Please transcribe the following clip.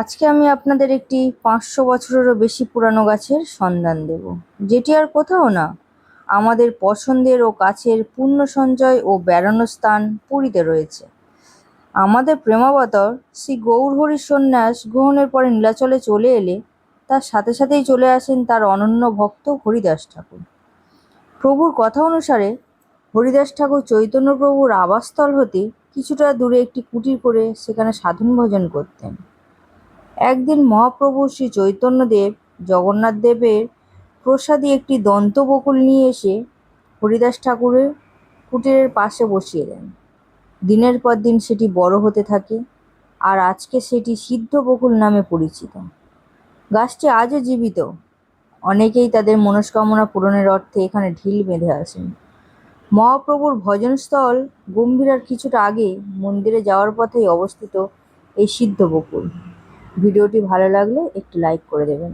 আজকে আমি আপনাদের একটি পাঁচশো বছরেরও বেশি পুরানো গাছের সন্ধান দেব। যেটি আর কোথাও না, আমাদের পছন্দের ও কাছের পূর্ণ সঞ্চয় ও বেড়ানোর স্থান পুরীতে রয়েছে। আমাদের প্রেমাবতর শ্রী গৌরহরি সন্ন্যাস গ্রহণের পরে নীলাচলে চলে এলে তার সাথে সাথেই চলে আসেন তার অনন্য ভক্ত হরিদাস ঠাকুর। প্রভুর কথা অনুসারে হরিদাস ঠাকুর চৈতন্য প্রভুর আবাসস্থল হতে কিছুটা দূরে একটি কুটির করে সেখানে সাধন ভজন করতেন। একদিন মহাপ্রভু শ্রী চৈতন্যদেব জগন্নাথ দেবের প্রসাদী একটি দন্তবকুল নিয়ে এসে হরিদাস ঠাকুরের কুটিরের পাশে বসিয়ে দেন। দিনের পর দিন সেটি বড় হতে থাকে আর আজকে সেটি সিদ্ধ বকুল নামে পরিচিত। গাছটি আজও জীবিত। অনেকেই তাদের মনস্কামনা পূরণের অর্থে এখানে ঢিল বেঁধে আসেন মহাপ্রভুর ভজনস্থল গম্ভীরার কিছুটা আগে মন্দিরে যাওয়ার পথেই অবস্থিত এই সিদ্ধ বকুল। ভিডিওটি ভালো লাগলে একটি লাইক করে দেবেন।